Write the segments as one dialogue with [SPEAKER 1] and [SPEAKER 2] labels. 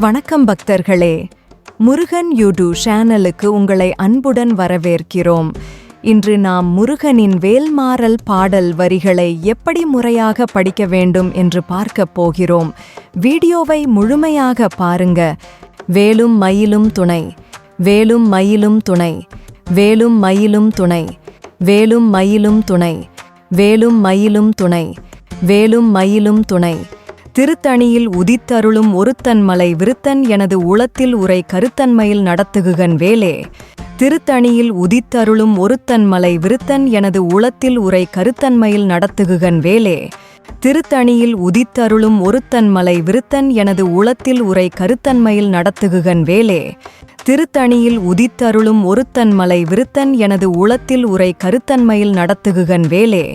[SPEAKER 1] வணக்கம் பக்தர்களே. முருகன் யூடியூ சேனலுக்கு உங்களை அன்புடன் வரவேற்கிறோம். இன்று நாம் முருகனின் வேல்மாறல் பாடல் வரிகளை எப்படி முறையாக படிக்க வேண்டும் என்று பார்க்கப் போகிறோம். வீடியோவை முழுமையாக பாருங்க. வேலும் மயிலும் துணை. வேலும் மயிலும் துணை. வேலும் மயிலும் துணை. வேலும் மயிலும் துணை. வேலும் மயிலும் துணை. வேலும் மயிலும் துணை. திருத்தணியில் உதித்தருளும் ஒருத்தன் மலை விருத்தன் எனது உளத்தில் உரை கருத்தன்மையில் நடத்துகுகன் வேலே. திருத்தணியில் உதித்தருளும் ஒருத்தன் மலை விருத்தன் எனது உளத்தில் உரை கருத்தன்மையில் நடத்துகுகன் வேலே. திருத்தணியில் உதித்தருளும் ஒருத்தன் மலை விருத்தன் எனது உளத்தில் உரை கருத்தன்மையில் நடத்துகுகன் வேலே. திருத்தணியில் உதித்தருளும் ஒருத்தன் மலை விருத்தன் எனது உளத்தில் உரை கருத்தன்மையில் நடத்துகுகன் வேலே.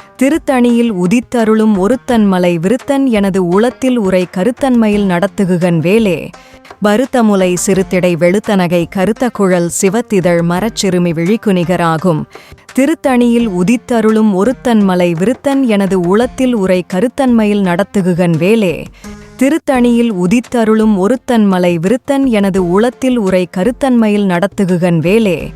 [SPEAKER 1] திருத்தணியில் உதித்தருளும் ஒருத்தன்மலை விருத்தன் எனது உளத்தில் உரை கருத்தன்மையில் நடத்துகுகன் வேலே. பருத்தமுலை சிறுத்திடை வெளுத்தனகை கருத்த குழல் சிவத்திதழ் மரச்சிறுமி விழிக்குநிகராகும். திருத்தணியில் உதித்தருளும் ஒருத்தன்மலை விருத்தன் எனது உளத்தில் உரை கருத்தன்மையில் நடத்துகுகன் வேலே. திருத்தணியில் உதித்தருளும் ஒருத்தன்மலை விருத்தன் எனது உளத்தில் உரை கருத்தன்மையில் நடத்துகுகன் வேலே.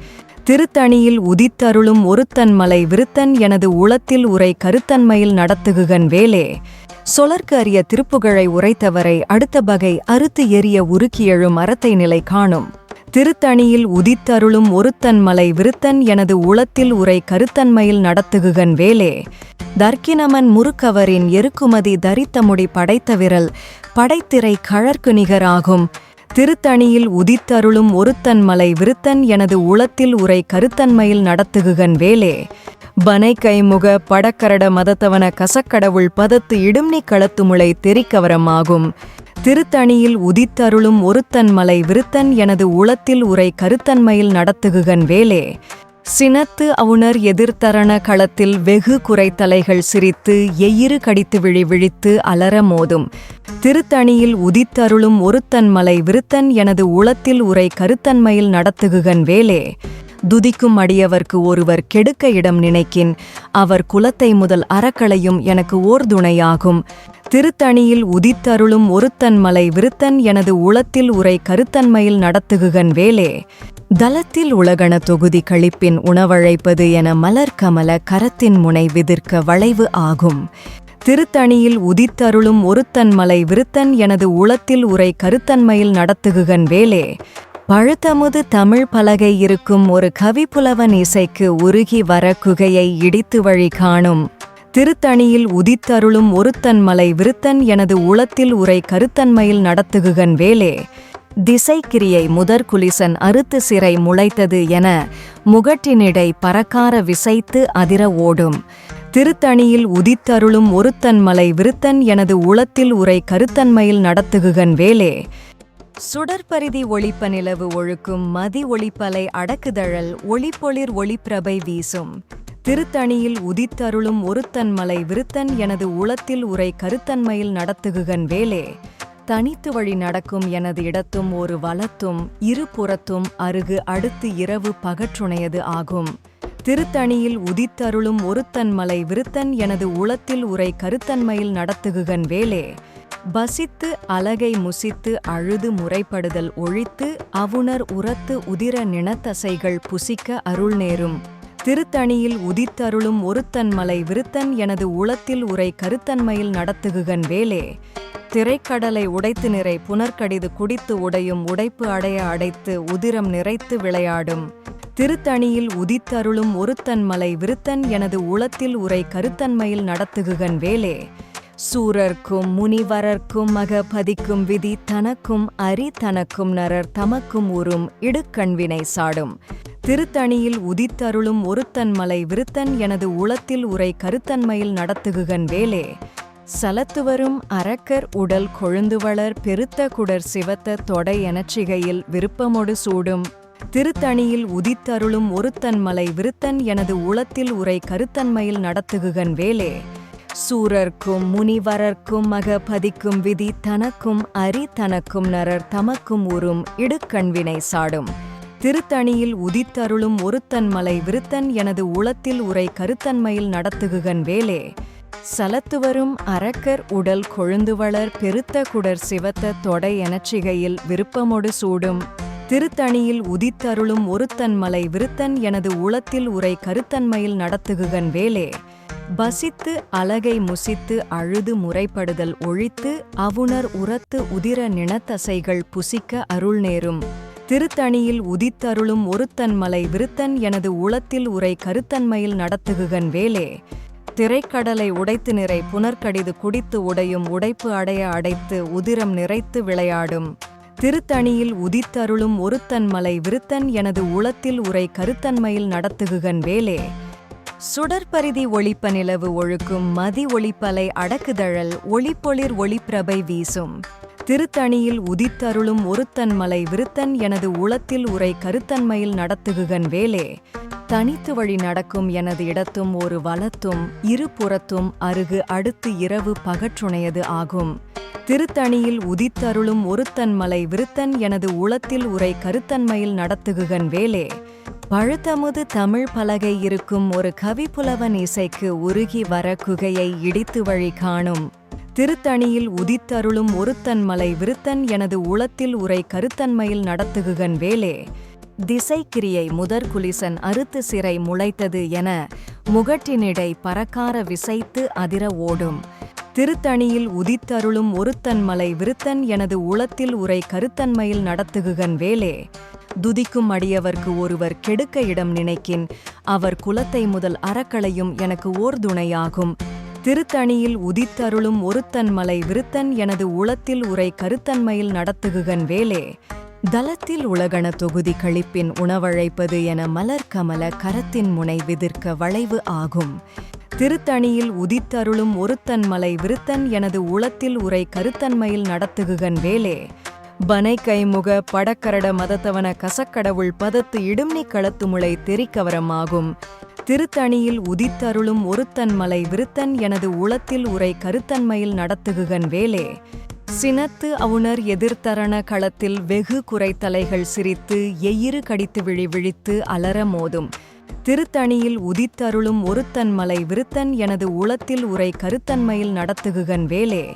[SPEAKER 1] திருத்தணியில் உதித்தருளும் ஒருத்தன் மலை விருத்தன் எனது உளத்தில் உரை கருத்தன்மையில் நடத்துகுகன் வேலே. சொலர்க்கு அரிய திருப்புகழை உரைத்தவரை அடுத்த பகை அறுத்து எரிய உருக்கியெழும் அறத்தை நிலை காணும். திருத்தணியில் உதித்தருளும் ஒருத்தன் மலை விருத்தன் எனது உளத்தில் உரை கருத்தன்மையில் நடத்துகுகன் வேலே. தர்க்கினமன் முறுக்கவரின் எருக்குமதி தரித்தமுடி படைத்த விரல் படைத்திரை கழற்கு நிகராகும். திருத்தணியில் உதித்தருளும் ஒருத்தன் மலை விருத்தன் எனது உளத்தில் உரை கருத்தன்மையில் நடத்துகுகன் வேலே. பனை கைமுக படக்கரட மதத்தவன கசக்கடவுள் பதத்து இடும்னி களத்துமுளை தெரிக்கவரமாகும். திருத்தணியில் உதித்தருளும் ஒருத்தன் மலை விருத்தன் எனது உளத்தில் உரை கருத்தன்மையில் நடத்துகுகன் வேலே. சினத்து அவுணர் எதிர்த்தரண களத்தில் வெகு குறைத்தலைகள் சிரித்து எயிறு கடித்து விழி விழித்து அலற மோதும். திருத்தணியில் உதித்தருளும் ஒருத்தன்மலை விருத்தன் எனது உளத்தில் உரை கருத்தன்மையில் நடத்துகுகன் வேலே. துதிக்கும் அடியவர்க்கு ஒருவர் கெடுக்க இடம் நினைக்கின். அவர் குலத்தை முதல் அறக்களையும் எனக்கு ஓர் துணையாகும். திருத்தணியில் உதித்தருளும் ஒருத்தன்மலை விருத்தன் எனது உளத்தில் உரை கருத்தன்மையில் நடத்துகுகன் வேலே. தலத்தில் உலகண தொகுதி கழிப்பின் உணவழைப்பது என மலர் கமல கரத்தின் முனை விதிர்க்க வளைவு ஆகும். திருத்தணியில் உதித்தருளும் ஒருத்தன் மலை விருத்தன் எனது உளத்தில் உரை கருத்தன்மையில் நடத்துகுகன் வேலே. பழுத்தமுது தமிழ் பலகை இருக்கும் ஒரு கவிப்புலவன் இசைக்கு உருகி வர குகையை இடித்து வழி காணும். திருத்தணியில் உதித்தருளும் ஒருத்தன் மலை விருத்தன் எனது உளத்தில் உரை கருத்தன்மையில் நடத்துகுகன் வேலே. திசைக்கிரியை முதற் குலிசன் அறுத்து சிறை முளைத்தது என முகட்டினிடை பறக்கார விசைத்து அதிர ஓடும். திருத்தணியில் உதித்தருளும் ஒருத்தன் மலை விருத்தன் எனது உளத்தில் உரை கருத்தன்மையில் நடத்துகுகன் வேலே. சுடற்பரிதி ஒளிப்ப நிலவு ஒழுக்கும் மதி ஒளிப்பலை அடக்குதழல் ஒளிப்பொளிர் ஒளிப்பிரபை வீசும். திருத்தணியில் உதித்தருளும் ஒருத்தன் மலை விருத்தன் எனது உளத்தில் உரை கருத்தன்மையில் நடத்துகுகன் வேலே. தனித்து வழி நடக்கும் எனது இடத்தும் ஒரு வலத்தும் இருபுறத்தும் அருகு அடுத்து இரவு பகற்றுணையது ஆகும். திருத்தணியில் உதித்தருளும் ஒருத்தன்மலை விருத்தன் எனது உளத்தில் உரை கருத்தன்மையில் நடத்துகுகன் வேலே. பசித்து அலகை முசித்து அழுது முறைப்படுதல் ஒழித்து அவுணர் உரத்து உதிர நினத்தசைகள் புசிக்க அருள் நேரும். திருத்தணியில் உதித்தருளும் ஒருத்தன்மலை விருத்தன் எனது உளத்தில் உரை கருத்தன்மையில் நடத்துகுகன் வேலே. திரைக்கடலை உடைத்து நிறை புனர்கடிது குடித்து உடையும் உடைப்பு அடைய அடைத்து உதிரம் நிறைத்து விளையாடும். திருத்தணியில் உதித்தருளும் ஒருத்தன் மலை விருத்தன் எனது உளத்தில் உரை கருத்தன்மையில் நடத்துகுகன் வேலே. சூரர்க்கும் முனிவரர்க்கும் மகபதிக்கும் விதி தனக்கும் அரி தனக்கும் நரர் தமக்கும் உறும் இடுக்கண்வினை சாடும். திருத்தணியில் உதித்தருளும் ஒருத்தன் மலை விருத்தன் எனது உளத்தில் உரை கருத்தன்மையில் நடத்துகுகன் வேலே. சலத்துவரும் அரக்கர் உடல் கொழுந்துவளர் பெருத்த குடர் சிவத்த தொடை எனச்சிகையில் விருப்பமொடு சூடும். திருத்தணியில் உதித்தருளும் ஒருத்தன் மலை விருத்தன் எனது உளத்தில் உரை கருத்தன்மையில் நடத்துகுகன் வேலே. சூரர்க்கும் முனிவரர்க்கும் மகபதிக்கும் விதி தனக்கும் அரி தனக்கும் நரர் தமக்கும் உறும் இடுக்கண்வினை சாடும். திருத்தணியில் உதித்தருளும் ஒருத்தன் மலை விருத்தன் எனது உளத்தில் உரை கருத்தன்மையில் நடத்துகுகன் வேலே. சலத்துவரும் அரக்கர் உடல் கொழுந்துவளர் பெருத்த குடர் சிவத்த தொடை எனச்சிகையில் விருப்பமொடு சூடும். திருத்தணியில் உதித்தருளும் ஒருத்தன் மலை விருத்தன் எனது உளத்தில் உரை கருத்தன்மையில் நடத்துகுகன் வேலே. பசித்து அலகை முசித்து அழுது முறைப்படுதல் ஒழித்து அவுணர் உரத்து உதிர நினத்தசைகள் புசிக்க அருள் நேரும். திருத்தணியில் உதித்தருளும் ஒருத்தன் மலை விருத்தன் எனது உளத்தில் உரை கருத்தன்மையில் நடத்துகுகன் வேலே. திரைக்கடலை உடைத்து நிறை புனர்கடிது குடித்து உடையும் உடைப்பு அடைய அடைத்து உதிரம் நிறைத்து விளையாடும். திருத்தணியில் உதித்தருளும் ஒருத்தன் மலை விருத்தன் எனது உளத்தில் உரை கருத்தன்மையில் நடத்துகுகன் வேலே. சுடற்பரிதி ஒளிப்ப நிலவு ஒழுக்கும் மதி ஒளிப்பலை அடக்குதழல் ஒளிப்பொளிர் ஒளிப்பிரபை வீசும். திருத்தணியில் உதித்தருளும் ஒருத்தன் மலை விருத்தன் எனது உளத்தில் உரை கருத்தன்மையில் நடத்துகுகன் வேலே. தனித்து வழி நடக்கும் எனது இடத்தும் ஒரு வலத்தும் இருபுறத்தும் அருகு அடுத்து இரவு பகற்றுணையது ஆகும். திருத்தணியில் உதித்தருளும் ஒருத்தன்மலை விருத்தன் எனது உளத்தில் உரை கருத்தன்மையில் நடத்துகுகன் வேலே. பழுத்தமுது தமிழ் பலகை இருக்கும் ஒரு கவிப்புலவன் இசைக்கு உருகி வர குகையை இடித்து வழி காணும். திருத்தணியில் உதித்தருளும் ஒருத்தன்மலை விருத்தன் எனது உளத்தில் உரை கருத்தன்மையில் நடத்துகுகன் வேலே. திசைக்கிரியை முதற் குலிசன் அறுத்து சிறை முளைத்தது என முகட்டினிடை பறக்கார விசைத்து அதிர ஓடும். திருத்தணியில் உதித்தருளும் ஒருத்தன் மலை விருத்தன் எனது உளத்தில் உரை கருத்தன்மையில் நடத்துகுகன் வேலே. துதிக்கும் அடியவர்க்கு ஒருவர் கெடுக்க இடம் நினைக்கின் அவர் குலத்தை முதல் அறக்களையும் எனக்கு ஓர் துணையாகும். திருத்தணியில் உதித்தருளும் ஒருத்தன் மலை விருத்தன் எனது உளத்தில் உரை கருத்தன்மையில் நடத்துகுகன் வேலே. தளத்தில் உலகண தொகுதி கழிப்பின் உணவழைப்பது என மலர் கமல கரத்தின் முனை விதிர்க்க வளைவு ஆகும். திருத்தணியில் உதித்தருளும் ஒருத்தன் மலை விருத்தன் எனது உளத்தில் உரை கருத்தன்மையில் நடத்துகுகன் வேலே. பனை கைமுக படக்கரட மதத்தவன கசக்கடவுள் பதத்து இடும்னி களத்துமுளை தெரிக்கவரமாகும் திருத்தணியில் உதித்தருளும் ஒருத்தன் மலை விருத்தன் எனது உளத்தில் உரை கருத்தன்மையில் நடத்துகுகன் வேலே. சினத்து அவுணர் எதிர்த்தரண களத்தில் வெகு குறைத்தலைகள் சிரித்து எயிறு கடித்து விழி விழித்து அலற மோதும். திருத்தணியில் உதித்தருளும் ஒருத்தன் மலை விருத்தன் எனது உளத்தில் உரை கருத்தன்மையில் நடத்துகுகன் வேலே.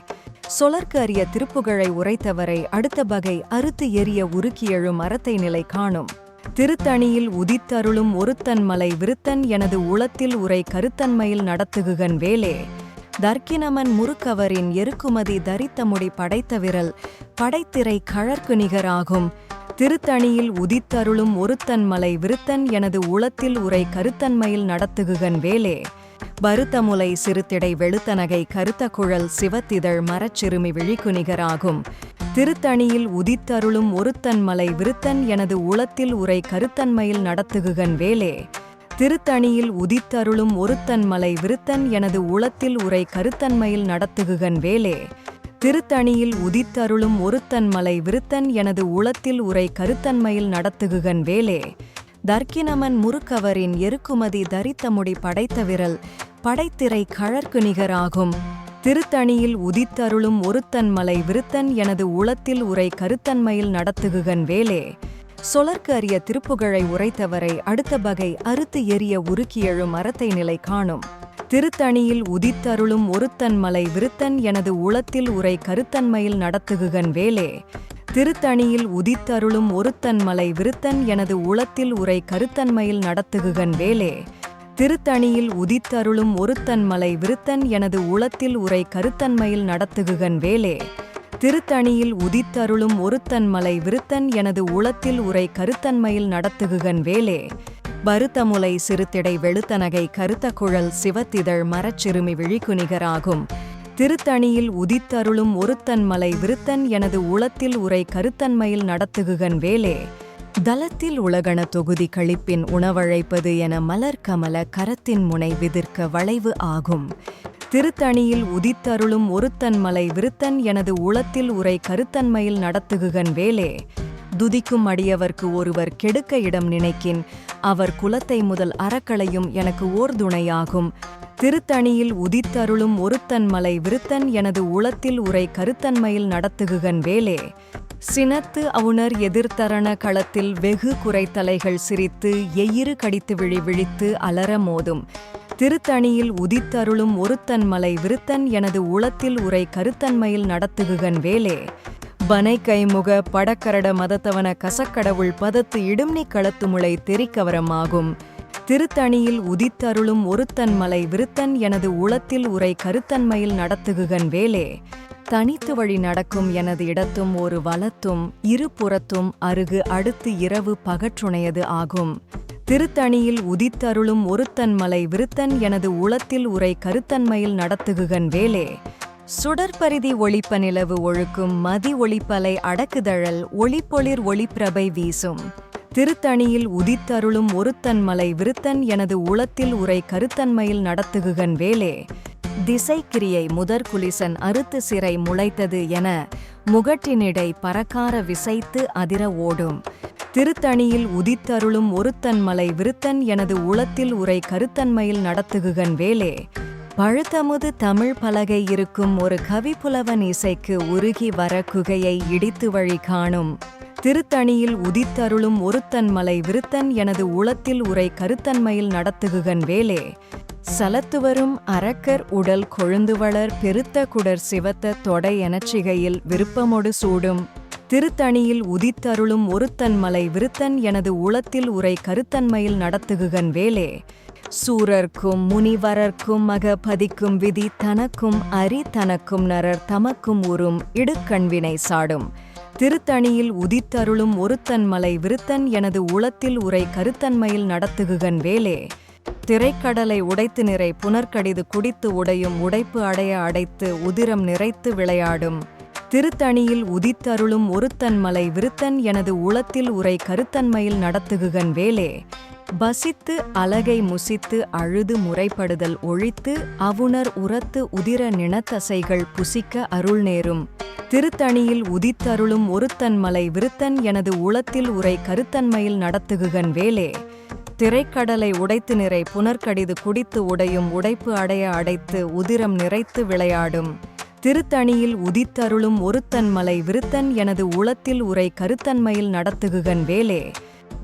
[SPEAKER 1] சொலர்க்கு அறிய திருப்புகழை உரைத்தவரை அடுத்த பகை அறுத்து எரிய உருக்கியெழும் அறத்தை நிலை காணும். திருத்தணியில் உதித்தருளும் ஒருத்தன் மலை விருத்தன் எனது உளத்தில் உரை கருத்தன்மையில் நடத்துகுகன் வேலே. தர்க்கினமன் முறுக்கவரின் எருக்குமதி தரித்த முடி படைத்த விரல் படைத்திரை கழற்கு நிகராகும். திருத்தணியில் உதித்தருளும் ஒருத்தன் மலை விருத்தன் எனது உளத்தில் உரை கருத்தன்மையில் நடத்துகுகன் வேலே. பருத்தமுலை சிறுத்திடை வெளுத்தனகை கருத்த குழல் சிவத்திதழ் மரச்சிறுமி விழிக்கு நிகராகும். திருத்தணியில் உதித்தருளும் ஒருத்தன் மலை விருத்தன் எனது உளத்தில் உரை கருத்தன்மையில் நடத்துகுகன் வேலே. திருத்தணியில் உதித்தருளும் ஒருத்தன் மலை விருத்தன் எனது உளத்தில் உரை கருத்தன்மையில் நடத்துகுகன் வேலே. திருத்தணியில் உதித்தருளும் ஒருத்தன் மலை விருத்தன் எனது உளத்தில் உரை கருத்தன்மையில் நடத்துகுகன் வேலே. தர்க்கினமன் முறுக்கவரின் எருக்குமதி தரித்தமுடி படைத்த விரல் படைத்திரை கழற்கு நிகராகும். திருத்தணியில் உதித்தருளும் ஒருத்தன் மலை விருத்தன் எனது உளத்தில் உரை கருத்தன்மையில் நடத்துகுகன் வேலே. சொலர்க்கு அறிய திருப்புகழை உரைத்தவரை அடுத்த பகை அறுத்து எரிய உருக்கியெழும் அறத்தை நிலை காணும். திருத்தணியில் உதித்தருளும் ஒருத்தன் மலை விருத்தன் எனது உளத்தில் உரை கருத்தன்மையில் நடத்துகுகன் வேலே. திருத்தணியில் உதித்தருளும் ஒருத்தன் மலை விருத்தன் எனது உளத்தில் உரை கருத்தன்மையில் நடத்துகுகன் வேலே. திருத்தணியில் உதித்தருளும் ஒருத்தன் மலை விருத்தன் எனது உளத்தில் உரை கருத்தன்மையில் நடத்துகுகன் வேலே. திருத்தணியில் உதித்தருளும் ஒருத்தன் மலை விருத்தன் எனது உளத்தில் உரை கருத்தன்மையில் நடத்துகுகன் வேலே. பருத்தமுலை சிறுத்திடை வெளுத்தனகை கருத்த குழல் சிவத்திதழ் மரச்சிறுமி விழிக்குநிகராகும். திருத்தணியில் உதித்தருளும் ஒருத்தன் மலை விருத்தன் எனது உளத்தில் உரை கருத்தன்மையில் நடத்துகுகன் வேலே. தலத்தில் உலகண தொகுதி கழிப்பின் உணவழைப்பது என மலர் கமல கரத்தின் முனை விதிர்க்க வளைவு ஆகும். திருத்தணியில் உதித்தருளும் ஒருத்தன் மலை விருத்தன் எனது உளத்தில் உரை கருத்தன்மையில் நடத்துகுகன் வேலே. துதிக்கும் அடியவர்க்கு ஒருவர் கெடுக்க இடம் நினைக்கின். அவர் குலத்தை முதல் அறக்களையும் எனக்கு ஓர் துணையாகும். திருத்தணியில் உதித்தருளும் ஒருத்தன் மலை விருத்தன் எனது உளத்தில் உரை கருத்தன்மையில் நடத்துகுகன் வேலே. சினத்து அவுணர் எதிர்த்தரண களத்தில் வெகு குறைத்தலைகள் சிரித்து எயிறு கடித்து விழி விழித்து அலற மோதும். திருத்தணியில் உதித்தருளும் ஒருத்தன் மலை விருத்தன் எனது உளத்தில் உரை கருத்தன்மையில் நடத்துகுகன் வேலே. பனை கைமுக படக்கரட மதத்தவன கசக்கடவுள் பதத்து இடும்னி களத்துமுளை தெரிக்கவரமாகும். திருத்தணியில் உதித்தருளும் ஒருத்தன் மலை விருத்தன் எனது உளத்தில் உரை கருத்தன்மையில் நடத்துகுகன் வேலே. தனித்து வழி நடக்கும் எனது இடத்தும் ஒரு வலத்தும் இருபுறத்தும் அருகு அடுத்து இரவு பகற்றுணையது ஆகும். திருத்தணியில் உதித்தருளும் ஒருத்தன் மலை விருத்தன் எனது உளத்தில் உரை கருத்தன்மையில் நடத்துகுகன் வேலே. சுடற்பரிதி ஒளிப்ப நிலவு ஒழுக்கும் மதி ஒளிப்பலை அடக்குதழல் ஒளிப்பொளிர் ஒளிப்பிரபை வீசும். திருத்தணியில் உதித்தருளும் ஒருத்தன் மலை விருத்தன் எனது உளத்தில் உரை கருத்தன்மையில் நடத்துகுகன் வேலே. திசைக்கிரியை முதற்குலிசன் அறுத்து சிறை முளைத்தது என முகட்டினிடை பறக்கார விசைத்து அதிர ஓடும். திருத்தணியில் உதித்தருளும் ஒருத்தன் மலை விருத்தன் எனது உளத்தில் உரை கருத்தன்மையில் நடத்துகுகன் வேலே. பழுத்தமுது தமிழ் பலகை இருக்கும் ஒரு கவிப்புலவன் இசைக்கு உருகி வர குகையை இடித்து வழி காணும். திருத்தணியில் உதித்தருளும் ஒருத்தன் மலை விருத்தன் எனது உளத்தில் உரை கருத்தன்மையில் நடத்துகுகன் வேலே. சலத்துவரும் அரக்கர் உடல் கொழுந்துவளர் பெருத்த குடர் சிவத்த தொடை எனச்சிகையில் விருப்பமொடு சூடும். திருத்தணியில் உதித்தருளும் ஒருத்தன் மலை விருத்தன் எனது உளத்தில் உரை கருத்தன்மையில் நடத்துகுகன் வேலே. சூரர்க்கும் முனிவரர்க்கும் மக பதிக்கும் விதி தனக்கும் அரி தனக்கும் நரர் தமக்கும் உறும் இடுக்கண்வினை சாடும். திருத்தணியில் உதித்தருளும் ஒருத்தன் மலை விருத்தன் எனது உளத்தில் உரை கருத்தன்மையில் நடத்துகுகன் வேலே. திரைக்கடலை உடைத்து நிறை புனர்கடிது குடித்து உடையும் உடைப்பு அடைய அடைத்து உதிரம் நிறைத்து விளையாடும். திருத்தணியில் உதித்தருளும் ஒருத்தன் மலை விருத்தன் எனது உளத்தில் உரை கருத்தன்மையில் நடத்துகுகன் வேலே. பசித்து அலகை முசித்து அழுது முறைப்படுதல் ஒழித்து அவுணர் உரத்து உதிர நினத்தசைகள் புசிக்க அருள் நேரும். திருத்தணியில் உதித்தருளும் ஒருத்தன்மலை விருத்தன் எனது உளத்தில் உரை கருத்தன்மையில் நடத்துகுகன் வேலே. திரைக்கடலை உடைத்து நிறை புனர்கடிது குடித்து உடையும் உடைப்பு அடைய அடைத்து உதிரம் நிறைத்து விளையாடும். திருத்தணியில் உதித்தருளும் ஒருத்தன்மலை விருத்தன் எனது உளத்தில் உரை கருத்தன்மையில் நடத்துகுகன் வேலே.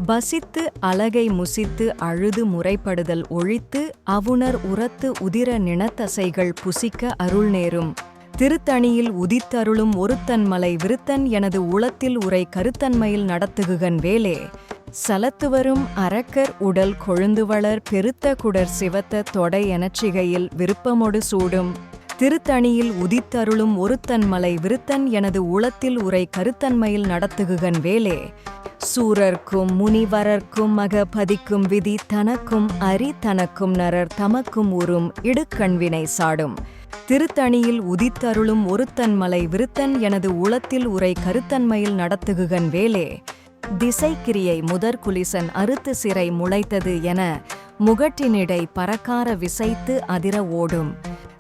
[SPEAKER 1] பசித்து அலகை முசித்து அழுது முறைப்படுதல் ஒழித்து அவுணர் உரத்து உதிர நினத்தசைகள் புசிக்க அருள் நேரும். திருத்தணியில் உதித்தருளும் ஒருத்தன் மலை விருத்தன் எனது உளத்தில் உரை கருத்தன்மையில் நடத்துகுகன் வேலே. சலத்துவரும் அரக்கர் உடல் கொழுந்துவளர் பெருத்த குடர் சிவத்த தொடை எனச்சிகையில் விருப்பமொடு சூடும். திருத்தணியில் உதித்தருளும் ஒருத்தன் மலை விருத்தன் எனது உளத்தில் உரை கருத்தன்மையில் நடத்துகுகன் வேலே. சூரர்க்கும் முனிவரர்க்கும் மக பதிக்கும் விதி தனக்கும் அரி தனக்கும் நரர் தமக்கும் உறும் இடுக்கண்வினை சாடும். திருத்தணியில் உதித்தருளும் ஒருத்தன் மலை விருத்தன் எனது உளத்தில் உரை கருத்தன்மையில் நடத்துகுகன் வேலே. திசைக்கிரியை முதற்குலிசன் அறுத்து சிறை முளைத்தது என முகட்டினிடை பறக்கார விசைத்து அதிர ஓடும்.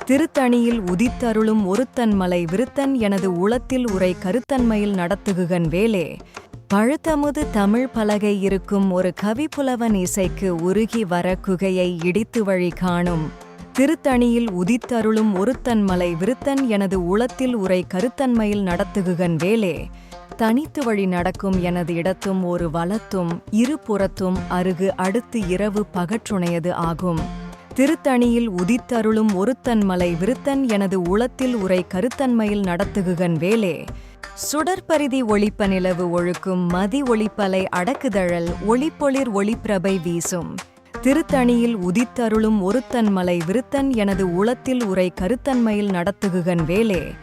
[SPEAKER 1] திருத்தணியில் உதித்தருளும் ஒருத்தன் மலை விருத்தன் எனது உளத்தில் உரை கருத்தன்மையில் நடத்துகுகன் வேலே. பழுத்தமுது தமிழ் பலகை இருக்கும் ஒரு கவிப்புலவன் இசைக்கு உருகி வர குகையை இடித்து வழி காணும். திருத்தணியில் உதித்தருளும் ஒருத்தன் மலை விருத்தன் எனது உளத்தில் உரை கருத்தன்மையில் நடத்துகுகன் வேலே. தனித்து வழி நடக்கும் எனது இடத்தும் ஒரு வளத்தும் இருபுறத்தும் அருகு அடுத்து இரவு பகற்றுணையது ஆகும். திருத்தணியில் உதித்தருளும் ஒருத்தன் மலை விருத்தன் எனது உளத்தில் உரை கருத்தன்மையில் நடத்துகுகன் வேலே. சுடற்பரிதி ஒளிப்ப நிலவு ஒழுக்கும் மதி ஒளிப்பலை அடக்குதழல் ஒளிப்பொளிர் ஒளிப்பிரபை வீசும். திருத்தணியில் உதித்தருளும் ஒருத்தன் மலை விருத்தன் எனது உளத்தில் உரை கருத்தன்மையில் நடத்துகுகன் வேலே.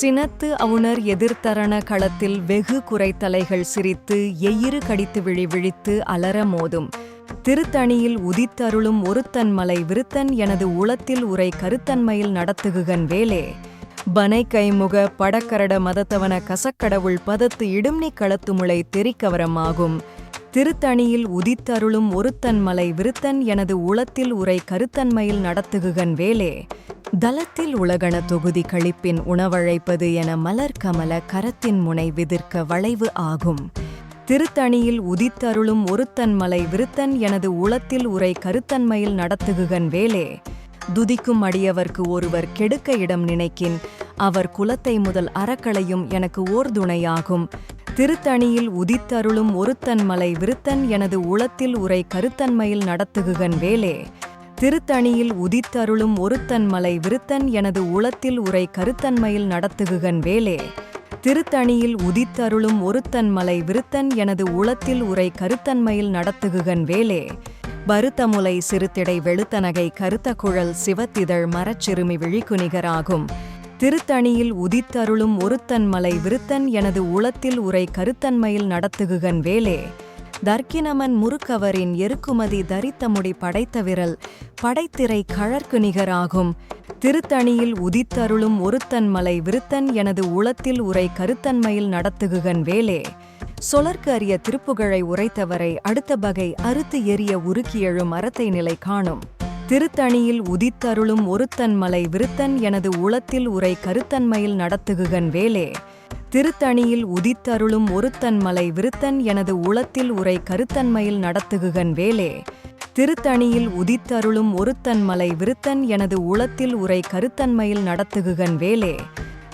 [SPEAKER 1] சினத்து அவுணர் எதிர்த்தரண களத்தில் வெகு குறைத்தலைகள் சிரித்து எயிறு கடித்து விழி விழித்து அலற மோதும். திருத்தணியில் உதித்தருளும் ஒருத்தன் மலை விருத்தன் எனது உளத்தில் உரை கருத்தன்மையில் நடத்துகுகன் வேலே. பனை கைமுக படக்கரட மதத்தவன கசக்கடவுள் பதத்து இடும்னி களத்துமுளை தெரிக்கவரமாகும். திருத்தணியில் உதித்தருளும் ஒருத்தன்மலை விருத்தன் எனது உளத்தில் உரை கருத்தன்மையில் நடத்துகுகன் வேலே. தலத்தில் உலகண தொகுதி கழிப்பின் உணவழைப்பது என மலர் கமல கரத்தின் முனை விதிர்க்க வளைவு ஆகும். திருத்தணியில் உதித்தருளும் ஒருத்தன் மலை விருத்தன் எனது உளத்தில் உரை கருத்தன்மையில் நடத்துகுகன் வேலே. துதிக்கும் அடியவர்க்கு ஒருவர் கெடுக்க இடம் நினைக்கின். அவர் குலத்தை முதல் அறக்களையும் எனக்கு ஓர் துணையாகும். திருத்தணியில் உதித்தருளும் ஒருத்தன் மலை விருத்தன் எனது உளத்தில் உரை கருத்தன்மையில் நடத்துகுகன் வேலே. திருத்தணியில் உதித்தருளும் ஒருத்தன் மலை விருத்தன் எனது உளத்தில் உரை கருத்தன்மையில் நடத்துகுகன் வேலே. திருத்தணியில் உதித்தருளும் ஒருத்தன் மலை விருத்தன் எனது உளத்தில் உரை கருத்தன்மையில் நடத்துகுகன் வேலே. பருத்தமுலை சிறுத்திடை வெளுத்தனகை கருத்த குழல் சிவத்திதழ் மரச்சிறுமி விழிக்குநிகராகும். திருத்தணியில் உதித்தருளும் ஒருத்தன் மலை விருத்தன் எனது உளத்தில் உரை கருத்தன்மையில் நடத்துகுகன் வேலே. தர்க்கினமன் முறுக்கவரின் எருக்குமதி தரித்தமுடி படைத்த விரல் படைத்திரை கழற்கு நிகராகும் திருத்தணியில் உதித்தருளும் ஒருத்தன் மலை விருத்தன் எனது உளத்தில் உரை கருத்தன்மையில் நடத்துகுகன் வேலே. சொலர்க்கு அறிய திருப்புகழை உரைத்தவரை அடுத்த பகை அறுத்து எரிய உருக்கி எழும் அறத்தை நிலை காணும். திருத்தணியில் உதித்தருளும் ஒருத்தன் மலை விருத்தன் எனது உளத்தில் உரை கருத்தன்மையில் நடத்துகுகன் வேலே. திருத்தணியில் உதித்தருளும் ஒருத்தன் மலை விருத்தன் எனது உளத்தில் உரை கருத்தன்மையில் நடத்துகுகன் வேலே. திருத்தணியில் உதித்தருளும் ஒருத்தன் மலை விருத்தன் எனது உளத்தில் உரை கருத்தன்மையில் நடத்துகுகன் வேலே.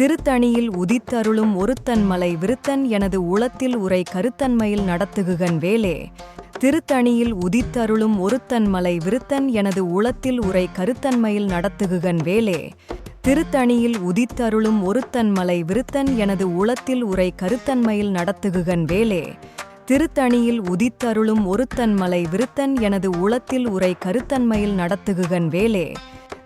[SPEAKER 1] திருத்தணியில் உதித்தருளும் ஒருத்தன் மலை விருத்தன் எனது உளத்தில் உரை கருத்தன்மையில் நடத்துகுகன் வேலே. திருத்தணியில் உதித்தருளும் ஒருத்தன் மலை விருத்தன் எனது உளத்தில் உரை கருத்தன்மையில் நடத்துகுகன் வேலே. திருத்தணியில் உதித்தருளும் ஒருத்தன் மலை விருத்தன் எனது உளத்தில் உரை கருத்தன்மையில் நடத்துகுகன் வேலே. திருத்தணியில் உதித்தருளும் ஒருத்தன் மலை விருத்தன் எனது உளத்தில் உரை கருத்தன்மையில் நடத்துகுகன் வேலே.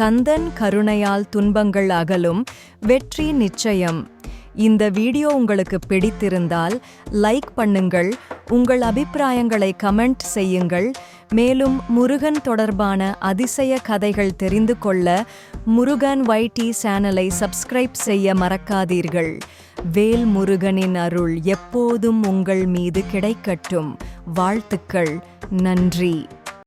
[SPEAKER 1] கந்தன் கருணையால் துன்பங்கள் அகலும் வெற்றி நிச்சயம். இந்த வீடியோ உங்களுக்கு பிடித்திருந்தால் லைக் பண்ணுங்கள் உங்கள் அபிப்பிராயங்களை கமெண்ட் செய்யுங்கள். மேலும் முருகன் தொடர்பான அதிசய கதைகள் தெரிந்து கொள்ள முருகன் வைடி சேனலை சப்ஸ்கிரைப் செய்ய மறக்காதீர்கள். வேல் முருகனின் அருள் எப்போதும் உங்கள் மீது கிடைக்கட்டும். வாழ்த்துக்கள் நன்றி.